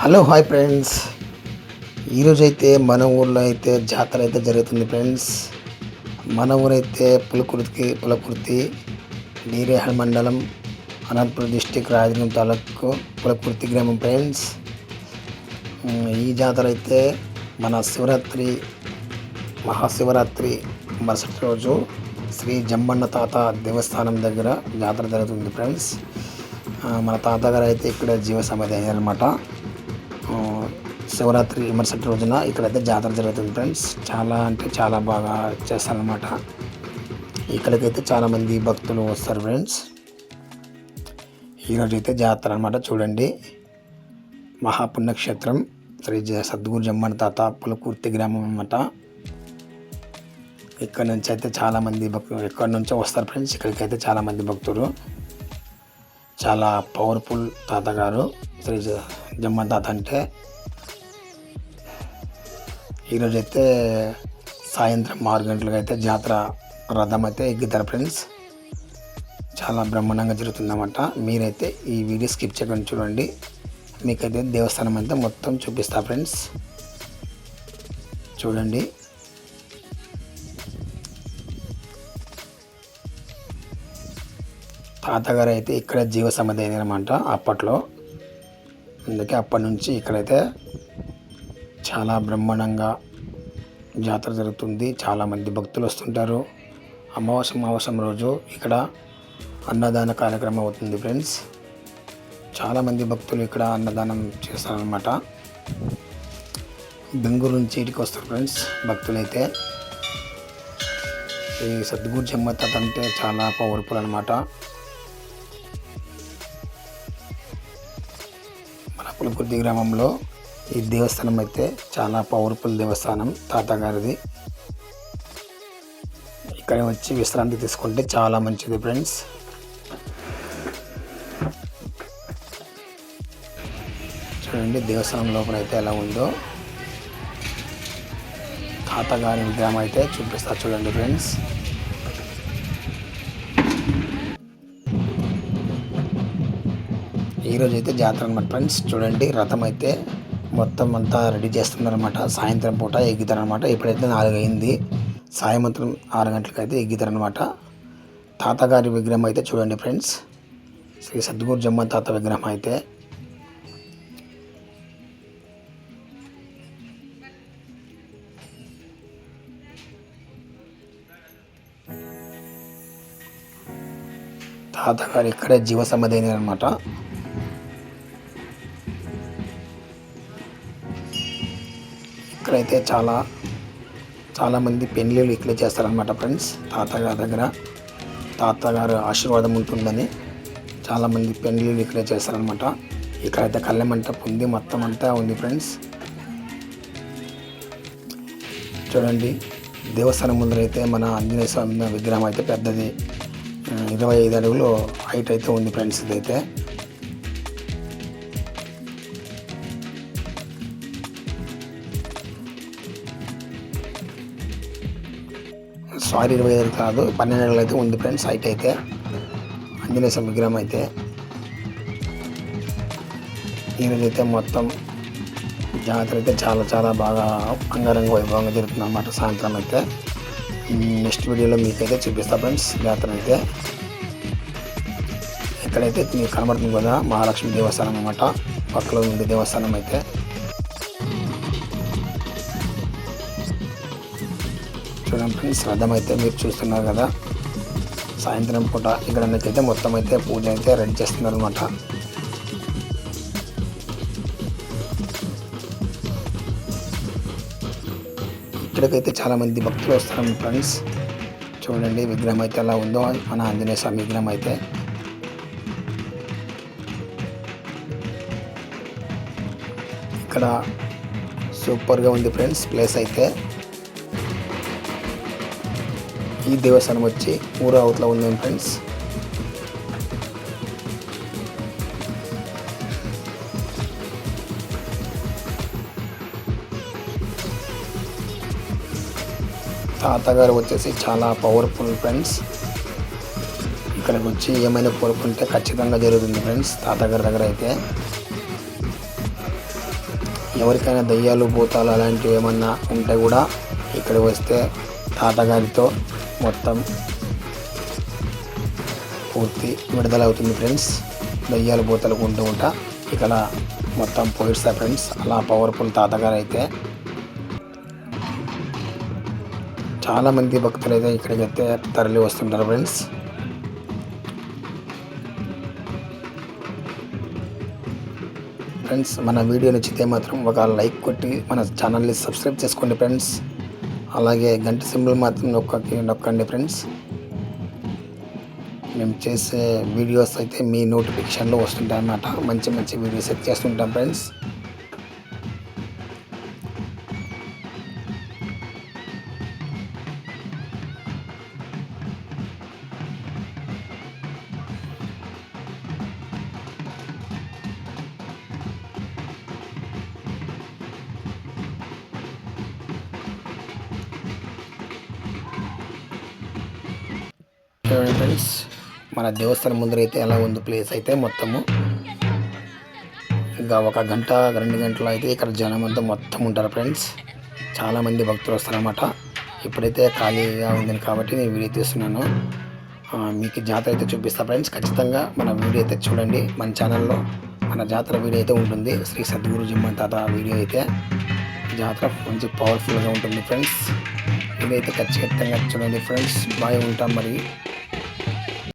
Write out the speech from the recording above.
Hello hi friends. ఈరోజు అయితే మన ఊర్లో అయితే జాతర అయితే జరుగుతుంది ఫ్రెండ్స్. మన ఊరైతే పులకుర్తి పులకుర్తి నీరేహల్ మండలం అనంతపురం డిస్టిక్ రాజగిరి తాలూకు పులకుర్తి గ్రామం ఫ్రెండ్స్. ఈ జాతర అయితే మన శివరాత్రి మహాశివరాత్రి మరుసటి రోజు శ్రీ జమ్మన్న తాత దేవస్థానం దగ్గర జాతర జరుగుతుంది ఫ్రెండ్స్. మన తాతగారు అయితే ఇక్కడ జీవ సమాధి అయ్యారనమాట శివరాత్రి మరుసటి రోజున ఇక్కడైతే జాతర జరుగుతుంది ఫ్రెండ్స్. చాలా అంటే చాలా బాగా చేస్తారనమాట ఇక్కడికైతే చాలామంది భక్తులు వస్తారు ఫ్రెండ్స్. ఈరోజు అయితే జాతర అనమాట చూడండి. మహాపుణ్యక్షేత్రం శ్రీ జ- సద్గురు జమ్మన్ తాత పులకూర్తి గ్రామం అనమాట ఇక్కడ నుంచి అయితే చాలామంది భక్తులు ఇక్కడ నుంచో వస్తారు ఫ్రెండ్స్. ఇక్కడికి అయితే చాలామంది భక్తులు. చాలా పవర్ఫుల్ తాతగారు. శ్రీ జమ్మ తాత అంటే ఈరోజైతే సాయంత్రం ఆరు గంటలకు అయితే జాతర రథం అయితే ఎగ్గుతారు ఫ్రెండ్స్. చాలా బ్రహ్మాండంగా జరుగుతుందన్నమాట. మీరైతే ఈ వీడియో స్కిప్ చేయకుండా చూడండి. మీకైతే దేవస్థానం అంతా మొత్తం చూపిస్తా ఫ్రెండ్స్. చూడండి. తాతగారు అయితే ఇక్కడ జీవ సమాధి అనమాట అప్పట్లో. అందుకే అప్పటి నుంచి ఇక్కడైతే చాలా బ్రహ్మాండంగా జాతర జరుగుతుంది. చాలామంది భక్తులు వస్తుంటారు. అమావాస్య అమావాస్యం రోజు ఇక్కడ అన్నదాన కార్యక్రమం అవుతుంది ఫ్రెండ్స్. చాలామంది భక్తులు ఇక్కడ అన్నదానం చేస్తారనమాట బెంగళూరు నుంచి ఇటుకి వస్తారు ఫ్రెండ్స్ భక్తులైతే. ఈ సద్గురు జమ్మత్త అంటే చాలా పవర్ఫుల్ అనమాట మన గ్రామంలో ఈ దేవస్థానం అయితే చాలా పవర్ఫుల్ దేవస్థానం తాతగారిది. ఇక్కడ వచ్చి విశ్రాంతి తీసుకుంటే చాలా మంచిది ఫ్రెండ్స్ చూడండి దేవస్థానం లోపల అయితే ఎలా ఉందో. తాతగారి విగ్రహం అయితే చూపిస్తా చూడండి ఫ్రెండ్స్ ఈరోజు అయితే జాతర అనమాట ఫ్రెండ్స్. చూడండి రథం అయితే మొత్తం అంతా రెడీ చేస్తున్నారనమాట సాయంత్రం పూట ఎగ్గుతారనమాట ఇప్పుడైతే నాలుగు అయింది సాయంత్రం ఆరు గంటలకు అయితే ఎగ్గుతారనమాట తాతగారి విగ్రహం అయితే చూడండి ఫ్రెండ్స్. శ్రీ సద్గురు జమ్మ తాత విగ్రహం అయితే. తాతగారు ఇక్కడే జీవ సమాధి అనమాట ఇక్కడైతే చాలా చాలామంది పెళ్ళిళ్ళు ఇక్కడే చేస్తారనమాట ఫ్రెండ్స్. తాతగారి దగ్గర తాతగారు ఆశీర్వాదం ఉంటుందని చాలామంది పెళ్ళిళ్ళు ఇక్కడే చేస్తారనమాట ఇక్కడైతే కళ్ళెమంటపు ఉంది మొత్తం అంతా ఉంది ఫ్రెండ్స్. చూడండి దేవస్థానం ముందర అయితే మన ఆంజనేయ స్వామి విగ్రహం అయితే పెద్దది. ఇరవై ఐదు అడుగులు హైట్ అయితే ఉంది ఫ్రెండ్స్ ఇదైతే. సారీ ఇరవై ఐదు కాదు పన్నెండు అడుగులు అయితే ఉంది ఫ్రెండ్స్ హైట్ అయితే. ఆంజనేయ స్వామి విగ్రహం అయితే. ఈరోజు అయితే మొత్తం జాతర అయితే చాలా చాలా బాగా అంగరంగ వైభవంగా జరుగుతుంది అన్నమాట సాయంత్రం అయితే. నెక్స్ట్ వీడియోలో మీకైతే చూపిస్తా ఫ్రెండ్స్ జాతర అయితే. ఇక్కడైతే మీకు కనబడుతుంది కదా మహాలక్ష్మి దేవస్థానం అన్నమాట. పక్కలో ఉంది దేవస్థానం అయితే. చూడండి ఫ్రెండ్స్. అర్థమైతే మీరు చూస్తున్నారు కదా. సాయంత్రం పూట ఇక్కడ అయితే మొత్తం అయితే పూజ అయితే రెడీ చేస్తున్నారు అనమాట ఇక్కడికైతే చాలా మంది భక్తులు వస్తారు ఫ్రెండ్స్. చూడండి విగ్రహం అయితే ఎలా ఉందో. మన ఆంజనేయ స్వామి విగ్రహం అయితే. ఇక్కడ సూపర్గా ఉంది ఫ్రెండ్స్ ప్లేస్ అయితే. ఈ దేవస్థానం వచ్చి ఊరు అవతల ఉంది ఫ్రెండ్స్ తాతగారు వచ్చేసి చాలా పవర్ఫుల్ ఫ్రెండ్స్ ఇక్కడికి వచ్చి ఏమైనా కోరుకుంటే ఖచ్చితంగా జరుగుతుంది ఫ్రెండ్స్ తాతగారి దగ్గర అయితే. ఎవరికైనా దయ్యాలు భూతాలు అలాంటివి ఏమన్నా ఉంటే కూడా ఇక్కడ వస్తే తాతగారితో మొత్తం పూర్తి విడుదల అవుతుంది ఫ్రెండ్స్. దయ్యాలు బూతలు ఉంటూ ఉంటా ఇక్కడ మొత్తం పోయిస్తా ఫ్రెండ్స్. అలా పవర్ఫుల్ తాతగారు అయితే చాలామంది భక్తులు అయితే ఇక్కడికి అయితే తరలి వస్తుంటారు ఫ్రెండ్స్. ఫ్రెండ్స్ మన వీడియో నచ్చితే మాత్రం ఒక లైక్ కొట్టి మన ఛానల్ని సబ్స్క్రైబ్ చేసుకోండి ఫ్రెండ్స్. అలాగే గంట సింబల్ మాత్రం నొక్కకి నొక్కండి ఫ్రెండ్స్ మేము చేసే వీడియోస్ అయితే మీ నోటిఫికేషన్లో వస్తుంటాయి అన్నమాట. మంచి మంచి వీడియోస్ అయితే చేస్తుంటాం ఫ్రెండ్స్ చూడండి ఫ్రెండ్స్ మన దేవస్థానం ముందర అయితే ఎలా ఉంది ప్లేస్ అయితే మొత్తము. ఇంకా ఒక గంట రెండు గంటలు అయితే ఇక్కడ జనం అంతా మొత్తం ఉంటారు ఫ్రెండ్స్. చాలామంది భక్తులు వస్తారన్నమాట. ఇప్పుడైతే ఖాళీగా ఉంది కాబట్టి నేను వీడియో తీస్తున్నాను. మీకు జాతర అయితే చూపిస్తా ఫ్రెండ్స్. ఖచ్చితంగా మన వీడియో అయితే చూడండి. మన ఛానల్లో మన జాతర వీడియో అయితే ఉంటుంది. శ్రీ సద్గురు జిమ్మన్ తాత వీడియో అయితే. జాతర మంచి పవర్ఫుల్గా ఉంటుంది ఫ్రెండ్స్. ఇదైతే ఖచ్చితంగా చూడండి ఫ్రెండ్స్. బాగా ఉంటాం మరి.